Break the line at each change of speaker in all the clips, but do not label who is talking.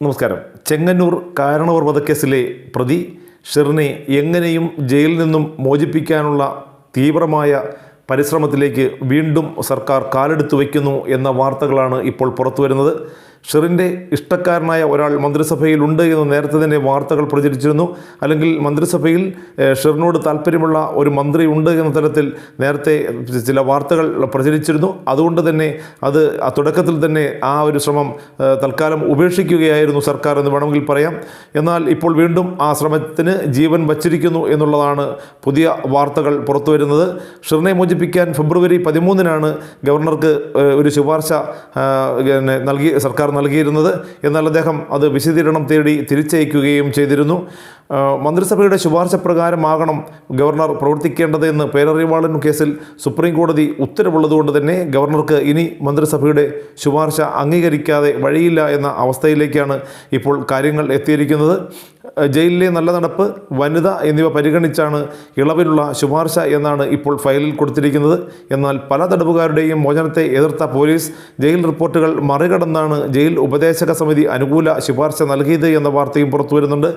നമസ്കാരം. ചെങ്ങന്നൂർ കാരണവർ വധക്കേസിലെ പ്രതി ഷെറിനെ എങ്ങനെയും ജയിലിൽ നിന്നും മോചിപ്പിക്കാനുള്ള തീവ്രമായ പരിശ്രമത്തിലേക്ക് വീണ്ടും സർക്കാർ കാലെടുത്തു വയ്ക്കുന്നു എന്ന വാർത്തകളാണ് ഇപ്പോൾ പുറത്തു വരുന്നത്. ഷെറിന്റെ ഇഷ്ടക്കാരനായ ഒരാൾ മന്ത്രിസഭയിൽ ഉണ്ട് എന്ന് നേരത്തെ തന്നെ വാർത്തകൾ പ്രചരിച്ചിരുന്നു. അല്ലെങ്കിൽ മന്ത്രിസഭയിൽ ഷിറിനോട് താല്പര്യമുള്ള ഒരു മന്ത്രി ഉണ്ട് എന്ന തരത്തിൽ നേരത്തെ ചില വാർത്തകൾ പ്രചരിച്ചിരുന്നു. അതുകൊണ്ട് തന്നെ അത് തുടക്കത്തിൽ തന്നെ ആ ഒരു ശ്രമം തൽക്കാലം ഉപേക്ഷിക്കുകയായിരുന്നു സർക്കാർ എന്ന് വേണമെങ്കിൽ പറയാം. എന്നാൽ ഇപ്പോൾ വീണ്ടും ആ ശ്രമത്തിന് ജീവൻ വച്ചിരിക്കുന്നു എന്നുള്ളതാണ് പുതിയ വാർത്തകൾ പുറത്തു വരുന്നത്. ഷിറിനെ മോചിപ്പിക്കാൻ ഫെബ്രുവരി പതിമൂന്നിനാണ് ഗവർണർക്ക് ഒരു ശുപാർശ നൽകി സർക്കാർ നൽകിയിരുന്നത്. എന്നാൽ അദ്ദേഹം അത് വിശദീകരണം തേടി തിരിച്ചയക്കുകയും ചെയ്തിരുന്നു. മന്ത്രിസഭയുടെ ശുപാർശ പ്രകാരമാകണം ഗവർണർ പ്രവർത്തിക്കേണ്ടത് എന്ന് പേരറിവാളൻ കേസിൽ സുപ്രീം കോടതി ഉത്തരവുള്ളതുകൊണ്ട് തന്നെ ഗവർണർക്ക് ഇനി മന്ത്രിസഭയുടെ ശുപാർശ അംഗീകരിക്കാതെ വഴിയില്ല എന്ന അവസ്ഥയിലേക്കാണ് ഇപ്പോൾ കാര്യങ്ങൾ എത്തിയിരിക്കുന്നത്. ജയിലിലെ നല്ല നടപ്പ് വനിത എന്നിവ പരിഗണിച്ചാണ് ഇളവിലുള്ള ശുപാർശ എന്നാണ് ഇപ്പോൾ ഫയലിൽ കൊടുത്തിരിക്കുന്നത്. എന്നാൽ പല തടവുകാരുടെയും മോചനത്തെ എതിർത്ത പോലീസ് ജയിൽ റിപ്പോർട്ടുകൾ മറികടന്നാണ് ജയിൽ ഉപദേശക സമിതി അനുകൂല ശുപാർശ നൽകിയത് എന്ന വാർത്തയും പുറത്തു വരുന്നുണ്ട്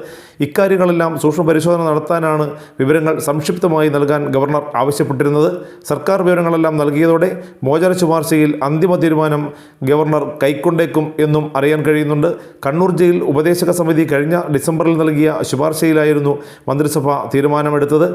ഇക്കാര്യങ്ങളെല്ലാം സൂക്ഷ്മ പരിശോധന നടത്താനാണ് വിവരങ്ങൾ സംക്ഷിപ്തമായി നൽകാൻ ഗവർണർ ആവശ്യപ്പെട്ടിരുന്നത്. സർക്കാർ വിവരങ്ങളെല്ലാം നൽകിയതോടെ മോചന ശുപാർശയിൽ അന്തിമ തീരുമാനം ഗവർണർ കൈക്കൊണ്ടേക്കും എന്നും അറിയാൻ കഴിയുന്നുണ്ട്. കണ്ണൂർ ജയിൽ ഉപദേശക സമിതി കഴിഞ്ഞ ഡിസംബറിൽ നൽകിയ ശുപാർശയിലായിരുന്നു മന്ത്രിസഭ തീരുമാനമെടുത്തത്.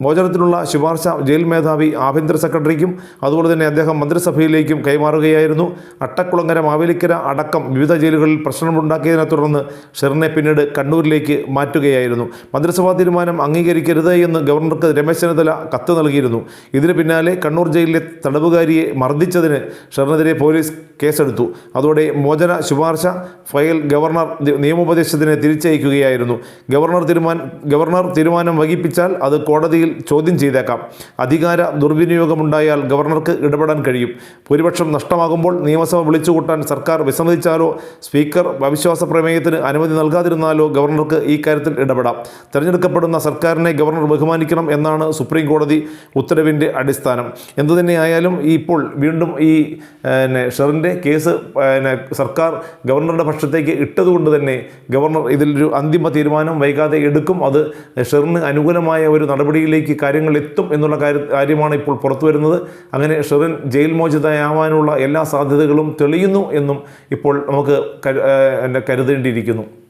മോചനത്തിനുള്ള ശുപാർശ ജയിൽ മേധാവി ആഭ്യന്തര സെക്രട്ടറിക്കും അതുപോലെ തന്നെ അദ്ദേഹം മന്ത്രിസഭയിലേക്കും കൈമാറുകയായിരുന്നു. അട്ടക്കുളങ്ങര മാവേലിക്കര അടക്കം വിവിധ ജയിലുകളിൽ പ്രശ്നമുണ്ടാക്കിയതിനെ തുടർന്ന് ഷെറിനെ പിന്നീട് കണ്ണൂരിലേക്ക് മാറ്റുകയായിരുന്നു. മന്ത്രിസഭാ തീരുമാനം അംഗീകരിക്കരുത് എന്ന് ഗവർണർക്ക് രമേശ് ചെന്നിത്തല കത്ത് നൽകിയിരുന്നു. ഇതിന് പിന്നാലെ കണ്ണൂർ ജയിലിലെ തടവുകാരിയെ മർദ്ദിച്ചതിന് ഷെറിനെതിരെ പോലീസ് കേസെടുത്തു. അതോടെ മോചന ശുപാർശ ഫയൽ ഗവർണർ നിയമോപദേശത്തിന് തിരിച്ചയക്കുകയായിരുന്നു. ഗവർണർ തീരുമാനം ഗവർണർ തീരുമാനം വൈകിപ്പിച്ചാൽ അത് കോടതിയിൽ ചോദ്യം ചെയ്തേക്കാം. അധികാര ദുർവിനിയോഗമുണ്ടായാൽ ഗവർണർക്ക് ഇടപെടാൻ കഴിയും. ഭൂരിപക്ഷം നഷ്ടമാകുമ്പോൾ നിയമസഭ വിളിച്ചുകൂട്ടാൻ സർക്കാർ വിസമ്മതിച്ചാലോ? സ്പീക്കർ അവിശ്വാസ പ്രമേയത്തിന് അനുമതി നൽകാതിരുന്നാലോ ഗവർണർക്ക് ഈ കാര്യത്തിൽ ഇടപെടാം. തെരഞ്ഞെടുക്കപ്പെടുന്ന സർക്കാരിനെ ഗവർണർ ബഹുമാനിക്കണം എന്നാണ് സുപ്രീം കോടതി ഉത്തരവിന്റെ അടിസ്ഥാനം. എന്തുതന്നെയായാലും ഈ ഇപ്പോൾ വീണ്ടും ഈ ഷെറിന്റെ കേസ് സർക്കാർ ഗവർണറുടെ പക്ഷത്തേക്ക് ഇട്ടതുകൊണ്ട് തന്നെ ഗവർണർ ഇതിലൊരു അന്തിമ തീരുമാനം വൈകാതെ എടുക്കും. അത് ഷെറിന് അനുകൂലമായ ഒരു നടപടിയിലേക്ക് കാര്യങ്ങൾ എത്തും എന്നുള്ള കാര്യ കാര്യമാണ് ഇപ്പോൾ പുറത്തു വരുന്നത്. അങ്ങനെ ഷെറിൻ ജയിൽ മോചിതയാവാനുള്ള എല്ലാ സാധ്യതകളും തെളിയുന്നു എന്നും ഇപ്പോൾ നമുക്ക് കരുതേണ്ടിയിരിക്കുന്നു.